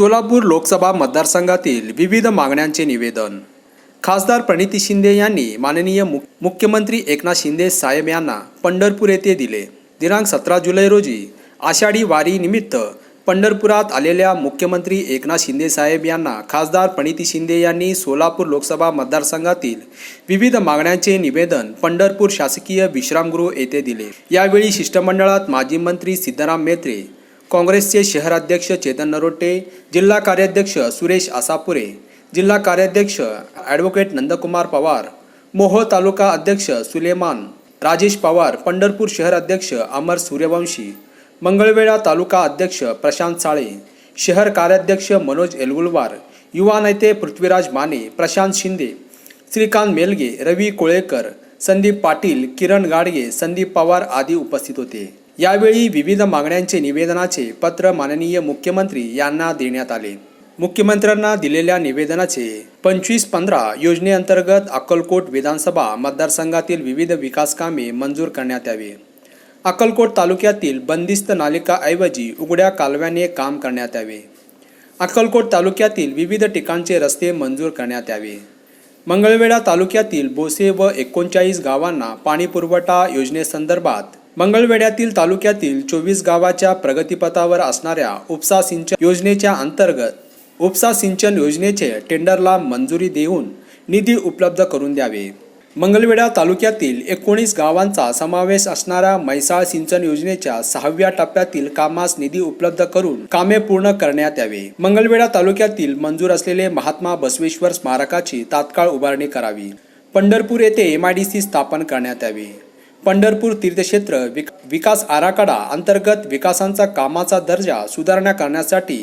सोलापूर लोकसभा मतदारसंघातील विविध मागण्यांचे निवेदन. खासदार प्रणिती शिंदे यांनी माननीय मु मुख्यमंत्री एकनाथ शिंदे साहेब यांना पंढरपूर येथे दिले. दिनांक सतरा जुलै रोजी आषाढी वारी निमित्त पंढरपुरात आलेल्या मुख्यमंत्री एकनाथ शिंदे साहेब यांना खासदार प्रणिती शिंदे यांनी सोलापूर लोकसभा मतदारसंघातील विविध मागण्यांचे निवेदन पंढरपूर शासकीय विश्रामगृह येथे दिले. यावेळी शिष्टमंडळात माजी मंत्री सिद्धराम मेत्रे काँग्रेसचे शहराध्यक्ष चेतन नरोटे जिल्हा कार्याध्यक्ष सुरेश आसापुरे जिल्हा कार्याध्यक्ष ॲडव्होकेट नंदकुमार पवार मोहोळ तालुका अध्यक्ष सुलेमान राजेश पवार पंढरपूर शहर अध्यक्ष अमर सूर्यवंशी मंगळवेढा तालुका अध्यक्ष प्रशांत साळे शहर कार्याध्यक्ष मनोज एलगुलवार युवा नेते पृथ्वीराज माने प्रशांत शिंदे श्रीकांत मेलगे रवी कोळेकर संदीप पाटील किरण गाडगे संदीप पवार आदी उपस्थित होते. यावेळी विविध मागण्यांचे निवेदनाचे पत्र माननीय मुख्यमंत्री यांना देण्यात आले. मुख्यमंत्र्यांना दिलेल्या निवेदनाचे पंचवीस पंधरा योजनेअंतर्गत अक्कलकोट विधानसभा मतदारसंघातील विविध विकास कामे मंजूर करण्यात यावे. अक्कलकोट तालुक्यातील बंदिस्त नालिकाऐवजी उघड्या कालव्याने काम करण्यात यावे. अक्कलकोट तालुक्यातील विविध ठिकाणचे रस्ते मंजूर करण्यात यावे. मंगळवेढा तालुक्यातील बोसे व एकोणचाळीस गावांना पाणीपुरवठा योजनेसंदर्भात मंगळवेढ्यातील तालुक्यातील चोवीस गावाच्या प्रगतीपथावर असणाऱ्या उपसा सिंचन योजनेच्या अंतर्गत उपसा सिंचन योजनेचे टेंडरला मंजुरी देऊन निधी उपलब्ध करून द्यावे. मंगळवेढा तालुक्यातील एकोणीस गावांचा समावेश असणाऱ्या म्हैसाळ सिंचन योजनेच्या सहाव्या टप्प्यातील कामास निधी उपलब्ध करून कामे पूर्ण करण्यात यावे. मंगळवेढा तालुक्यातील मंजूर असलेले महात्मा बसवेश्वर स्मारकाची तात्काळ उभारणी करावी. पंढरपूर येथे एमआयडीसी स्थापन करण्यात यावे. पंढरपूर तीर्थक्षेत्र विक विकास आराखडा अंतर्गत विकासांचा कामाचा दर्जा सुधारणा करण्यासाठी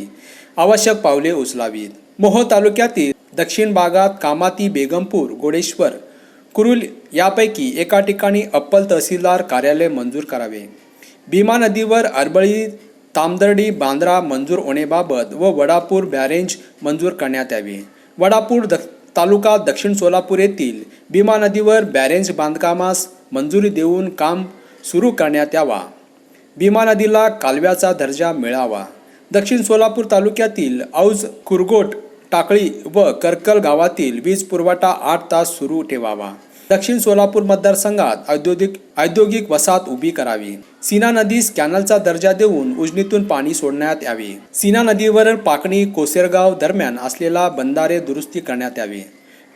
आवश्यक पावले उचलावीत. मोहो तालुक्यातील दक्षिण भागात कामाती बेगमपूर गोडेश्वर कुरुल यापैकी एका ठिकाणी अप्पल तहसीलदार कार्यालय मंजूर करावे. भीमा नदीवर अरबळी तामदर्डी बांद्रा मंजूर होण्याबाबत व वडापूर बॅरेंज मंजूर करण्यात यावे. वडापूर द तालुका दक्षिण सोलापूर येथील भीमा नदीवर बॅरेंज बांधकामास मंजुरी देऊन काम सुरू करण्यात यावा. भीमा नदीला कालव्याचा दर्जा मिळावा. दक्षिण सोलापूर तालुक्यातील औज कुरगोट टाकळी व करकल गावातील वीज पुरवठा आठ तास सुरू ठेवावा. दक्षिण सोलापूर मतदारसंघात औद्योगिक औद्योगिक वसाहत उभी करावी. सीना नदीस कॅनलचा दर्जा देऊन उजनीतून पाणी सोडण्यात यावे. सीना नदीवर पाकणी कोसेरगाव दरम्यान असलेला बंधारे दुरुस्ती करण्यात यावे.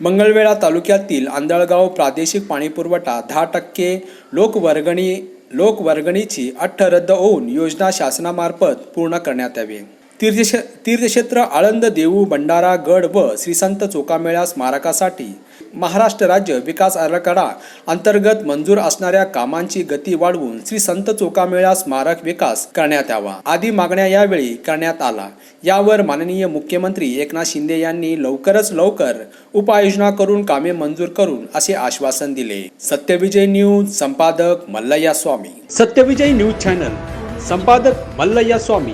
मंगळवेढा तालुक्यातील आंधळगाव प्रादेशिक पाणीपुरवठा दहा टक्के लोकवर्गणी लोकवर्गणीची अट्ट रद्द होऊन योजना शासनामार्फत पूर्ण करण्यात यावी. तीर्थक्ष तीर्थक्षेत्र आळंद देऊ भंडारा गड व श्रीसंत चोकामेळा स्मारकासाठी महाराष्ट्र राज्य विकास आराखडा अंतर्गत मंजूर असणाऱ्या कामांची गती वाढवून श्री संत चोकामेळा स्मारक विकास करण्यात यावा. आदी मागण्या यावेळी करण्यात आला. यावर माननीय मुख्यमंत्री एकनाथ शिंदे यांनी लवकरच लवकर उपाययोजना करून कामे मंजूर करून असे आश्वासन दिले. सत्यविजय न्यूज संपादक मल्लय्या स्वामी. सत्यविजय न्यूज चॅनल संपादक मल्लय्या स्वामी.